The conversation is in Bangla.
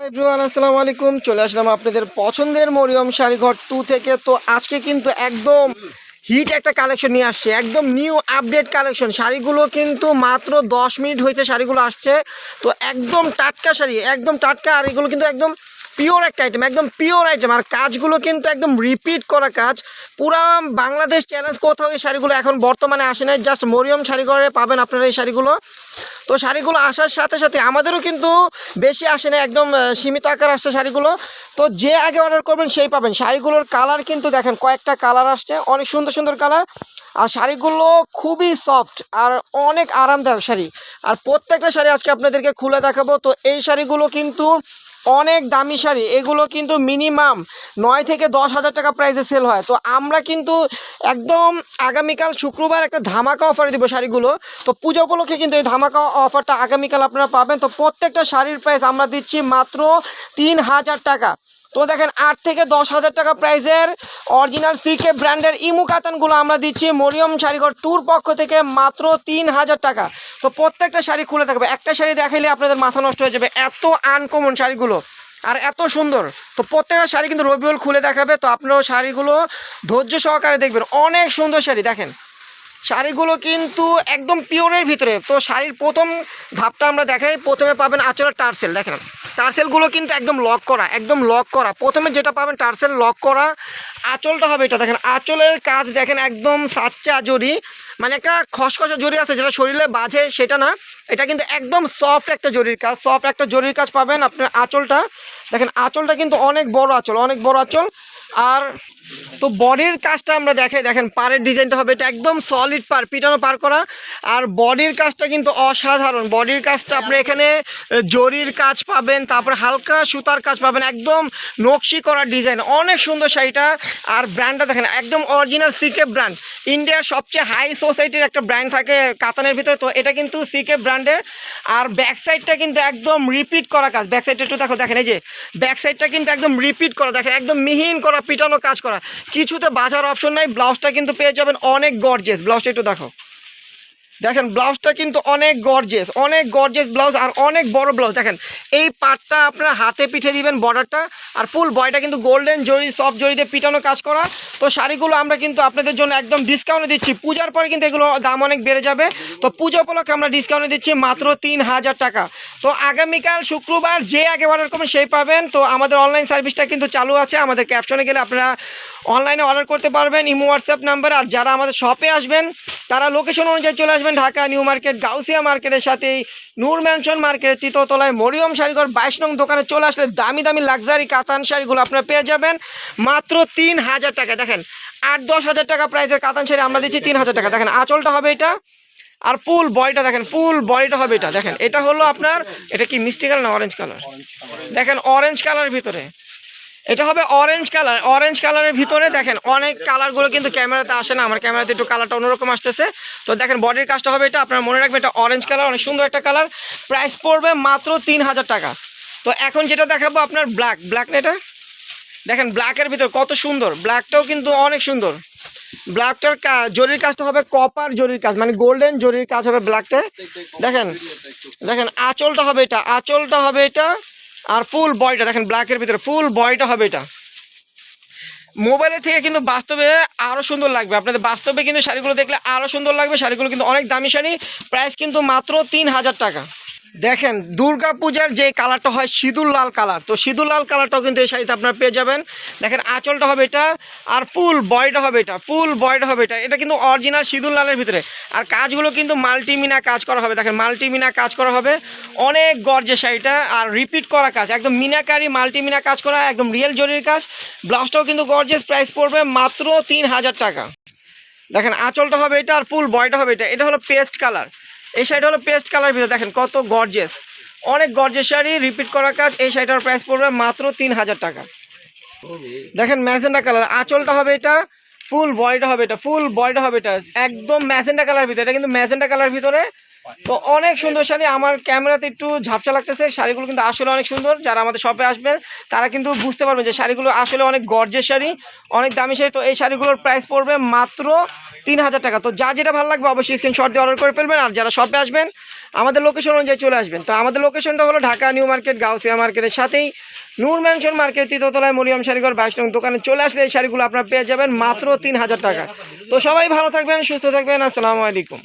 আসসালামু আলাইকুম। চলে আসলাম আপনাদের পছন্দের মরিয়ম শাড়ি ঘর টু থেকে। তো আজকে কিন্তু একদম হিট একটা কালেকশন নিয়ে আসছে। একদম নিউ আপডেট কালেকশন শাড়িগুলো কিন্তু মাত্র দশ মিনিট হইতে শাড়িগুলো আসছে। তো একদম টাটকা শাড়ি, একদম টাটকা, আর এগুলো কিন্তু একদম পিওর একটা আইটেম একদম পিওর আইটেম আর কাজগুলো কিন্তু একদম রিপিট করা কাজ। পুরা বাংলাদেশ চ্যালেঞ্জ কোথাও এই শাড়িগুলো এখন বর্তমানে আসে নাই। জাস্ট মরিয়ম শাড়িঘরে পাবেন আপনারা এই শাড়িগুলো। তো শাড়িগুলো আসার সাথে সাথে আমাদেরও কিন্তু বেশি আসে না একদম সীমিত আকার আসছে শাড়িগুলো। তো যে আগে অর্ডার করবেন সেই পাবেন। শাড়িগুলোর কালার কিন্তু দেখেন, কয়েকটা কালার আসছে, অনেক সুন্দর সুন্দর কালার আর শাড়িগুলো খুবই সফট আর অনেক আরামদায়ক শাড়ি। আর প্রত্যেকটা শাড়ি আজকে আপনাদেরকে খুলে দেখাবো। তো এই শাড়িগুলো কিন্তু অনেক দামি শাড়ি, এগুলো কিন্তু মিনিমাম নয় থেকে দশ হাজার টাকা প্রাইসে সেল হয়। তো আমরা কিন্তু একদম আগামীকাল শুক্রবার একটা ধামাকা অফার দিব শাড়িগুলো। তো পুজো উপলক্ষে কিন্তু এই ধামাকা অফারটা আগামীকাল আপনারা পাবেন। তো প্রত্যেকটা শাড়ির প্রাইস আমরা দিচ্ছি মাত্র তিন হাজার টাকা। তো দেখেন, আট থেকে দশ হাজার টাকা প্রাইসের অরিজিনাল সিকে ব্র্যান্ডের ইমু কাতানগুলো আমরা দিচ্ছি মরিয়ম শাড়িঘর ট্যুর পক্ষ থেকে মাত্র তিন হাজার টাকা। তো প্রত্যেকটা শাড়ি খুলে থাকবে। একটা শাড়ি দেখাইলে আপনাদের মাথা নষ্ট হয়ে যাবে। এত আনকমন শাড়িগুলো আর এত সুন্দর। তো প্রত্যেকটা শাড়ি কিন্তু রবিউল খুলে দেখাবে। তো আপনারাও শাড়িগুলো ধৈর্য সহকারে দেখবেন। অনেক সুন্দর শাড়ি, দেখেন। শাড়িগুলো কিন্তু একদম পিওরের ভিতরে। তো শাড়ির প্রথম ধাপটা আমরা দেখাই। প্রথমে পাবেন আঁচলের টার্সেল, দেখেন। টার্সেলগুলো কিন্তু একদম লক করা, একদম লক করা। প্রথমে যেটা পাবেন টার্সেল লক করা। আঁচলটা হবে এটা, দেখেন, আঁচলের কাজ দেখেন একদম সাচ্চা জড়ি মানে একটা খসখসা জড়ি আছে, যেটা শরীরে বাজে, সেটা না। এটা কিন্তু একদম সফট একটা জরির কাজ সফট একটা জরির কাজ পাবেন আপনার আঁচলটা। দেখেন, আঁচলটা কিন্তু অনেক বড় আঁচল, অনেক বড় আঁচল। আর তো বডির কাজটা আমরা দেখাই দেখেন, পাড়ের ডিজাইনটা হবে, এটা একদম সলিড পার পিটানো পার করা। আর বডির কাজটা কিন্তু অসাধারণ। বডির কাজটা আপনি এখানে জরির কাজ পাবেন, তারপর হালকা সুতার কাজ পাবেন, একদম নকশি করা ডিজাইন। অনেক সুন্দর শাড়িটা। আর ব্র্যান্ডটা দেখেন, একদম অরিজিনাল সিকে ব্র্যান্ড ইন্ডিয়ার সবচেয়ে হাই সোসাইটির একটা ব্র্যান্ড থাকে কাতানের ভিতরে। তো এটা কিন্তু সিকে ব্র্যান্ডের আর ব্যাক সাইডটা কিন্তু একদম রিপিট করা কাজ। ব্যাক সাইডটা একটু দেখো, দেখেন এই যে ব্যাক সাইডটা কিন্তু একদম রিপিট করা। দেখেন, একদম মিহিন করা, পিটানো কাজ করা। কিছুতে বাজার অপশন নাই ব্লাউজটা কিন্তু পেয়ে যাবেন অনেক গর্জেস ব্লাউজটা একটু দেখো। দেখেন, ব্লাউজটা কিন্তু অনেক গর্জেস অনেক গর্জেস ব্লাউজ আর অনেক বড় ব্লাউজ। দেখেন, এই পাটটা আপনার হাতে পিঠে দিবেন বর্ডারটা আর ফুল বয়টা কিন্তু গোল্ডেন জরি সফট জরি দিয়ে পিটানো কাজ করা। তো শাড়িগুলো আমরা কিন্তু আপনাদের জন্য একদম ডিসকাউন্টে দিচ্ছি। পূজার পরে কিন্তু এগুলো দাম অনেক বেড়ে যাবে। তো পুজো উপলক্ষে আমরা ডিসকাউন্টে দিচ্ছি মাত্র তিন হাজার টাকা। তো আগামীকাল শুক্রবার যে আগে অর্ডার করবেন সেই পাবেন। তো আমাদের অনলাইন সার্ভিসটা কিন্তু চালু আছে। আমাদের ক্যাপশনে গেলে আপনারা অনলাইনে অর্ডার করতে পারবেন। ইমো হোয়াটসঅ্যাপ নাম্বার আর যারা আমাদের শপে আসবেন, তারা লোকেশন অনুযায়ী চলে আসবেন ঢাকা নিউ মার্কেট, গাউসিয়া মার্কেটের সাথেই। নূর ম্যানশন মার্কেটের তৃতীয়তলায় মরিয়ম শাড়িঘর বাইশ নং দোকানে চলে আসলে দামি দামি লাক্সারি কাতান শাড়িগুলো আপনারা পেয়ে যাবেন। মাত্র তিন হাজার টাকা। দেখেন, আট দশ হাজার টাকা প্রাইসের কাতান শাড়ি আমরা দিচ্ছি তিন হাজার টাকা। দেখেন, আঁচলটা হবে এটা। আর ফুল বডিটা দেখেন, ফুল বডিটা হবে এটা। দেখেন, এটা হলো আপনার, এটা কি মিষ্টি কালার না অরেঞ্জ কালার? দেখেন অরেঞ্জ কালারের ভিতরে। এটা হবে অরেঞ্জ কালার অরেঞ্জ কালারের ভিতরে দেখেন, অনেক কালারগুলো কিন্তু ক্যামেরাতে আসে না, আমার ক্যামেরাতে একটু কালারটা অন্যরকম আসতেছে। তো দেখেন বডির কাজটা হবে এটা, আপনারা মনে রাখবেন এটা অরেঞ্জ কালার, অনেক সুন্দর একটা কালার। প্রাইস পড়বে মাত্র তিন হাজার টাকা। তো এখন যেটা দেখাবো আপনার ব্ল্যাক ব্ল্যাক না এটা? দেখেন ব্ল্যাকের ভিতর কত সুন্দর ব্ল্যাকটাও কিন্তু অনেক সুন্দর। ব্ল্যাকটার জরির কাজটা হবে কপার জরির কাজ মানে গোল্ডেন জরির কাজ হবে ব্ল্যাকটা দেখেন দেখেন আঁচলটা হবে এটা আঁচলটা হবে এটা আর ফুল বয়টা দেখেন ব্ল্যাকের ভিতরে ফুল বয়টা হবে এটা। মোবাইলের থেকে কিন্তু বাস্তবে আরও সুন্দর লাগবে। আপনাদের বাস্তবে কিন্তু শাড়িগুলো দেখলে আরও সুন্দর লাগবে শাড়িগুলো কিন্তু অনেক দামি শাড়ি প্রাইস কিন্তু মাত্র তিন হাজার টাকা। দেখেন দুর্গা পূজার যে কালারটা হয় সিঁদুর লাল কালার। তো সিঁদুর লাল কালারটাও কিন্তু এই শাড়িতে আপনারা পেয়ে যাবেন। দেখেন, আঁচলটা হবে এটা, আর ফুল বয়টা হবে এটা, ফুল বয়টা হবে এটা। এটা কিন্তু অরিজিনাল সিঁদুর লালের ভিতরে। আর কাজগুলো কিন্তু মাল্টিমিনা কাজ করা হবে। দেখেন মাল্টিমিনা কাজ করা হবে। অনেক গর্জে শাড়িটা, আর রিপিট করা কাজ। একদম মিনাকারি মাল্টিমিনা কাজ করা, একদম রিয়েল জরির কাজ। ব্লাউজটাও কিন্তু গর্জেস প্রাইস পড়বে মাত্র তিন হাজার টাকা। দেখেন, আঁচলটা হবে এটা, আর ফুল বয়টা হবে এটা। এটা হলো পেস্ট কালার এই শাড়িটা হলো পেস্ট কালার ভিতরে, দেখেন কত গর্জেস অনেক গর্জেস শাড়ি রিপিট করা কাজ, এই শাড়িটার প্রাইস পড়বে মাত্র তিন হাজার টাকা। দেখেন ম্যাজেন্ডা কালার, আঁচলটা হবে এটা ফুল বডিটা হবে এটা ফুল বডিটা হবে এটা, একদম ম্যাজেন্ডা কালার ভিতরে, এটা কিন্তু ম্যাজেন্ডা কালার ভিতরে তো অনেক সুন্দর শাড়ি। আমার ক্যামেরাতে একটু ঝাপসা লাগতেছে, শাড়িগুলো কিন্তু আসলে অনেক সুন্দর। যারা আমাদের শপে আসবেন, তারা কিন্তু বুঝতে পারবেন যে শাড়িগুলো আসলে অনেক গর্জের শাড়ি, অনেক দামি শাড়ি। তো এই শাড়িগুলোর প্রাইস পড়বে মাত্র তিন হাজার টাকা। তো যা যেটা ভালো লাগবে অবশ্যই স্ক্রিনশট দিয়ে অর্ডার করে ফেলবেন। আর যারা শপে আসবেন, আমাদের লোকেশন অনুযায়ী চলে আসবেন। তো আমাদের লোকেশনটা হলো ঢাকা নিউ মার্কেট, গাউসিয়া মার্কেটের সাথেই নূর ম্যানশন মার্কেট তৃতীয়তলায় মরিয়ম শাড়িঘর, বাইশ নং দোকানে চলে আসলে এই শাড়িগুলো আপনারা পেয়ে যাবেন মাত্র তিন হাজার টাকা। তো সবাই ভালো থাকবেন, সুস্থ থাকবেন। আসসালামু আলাইকুম।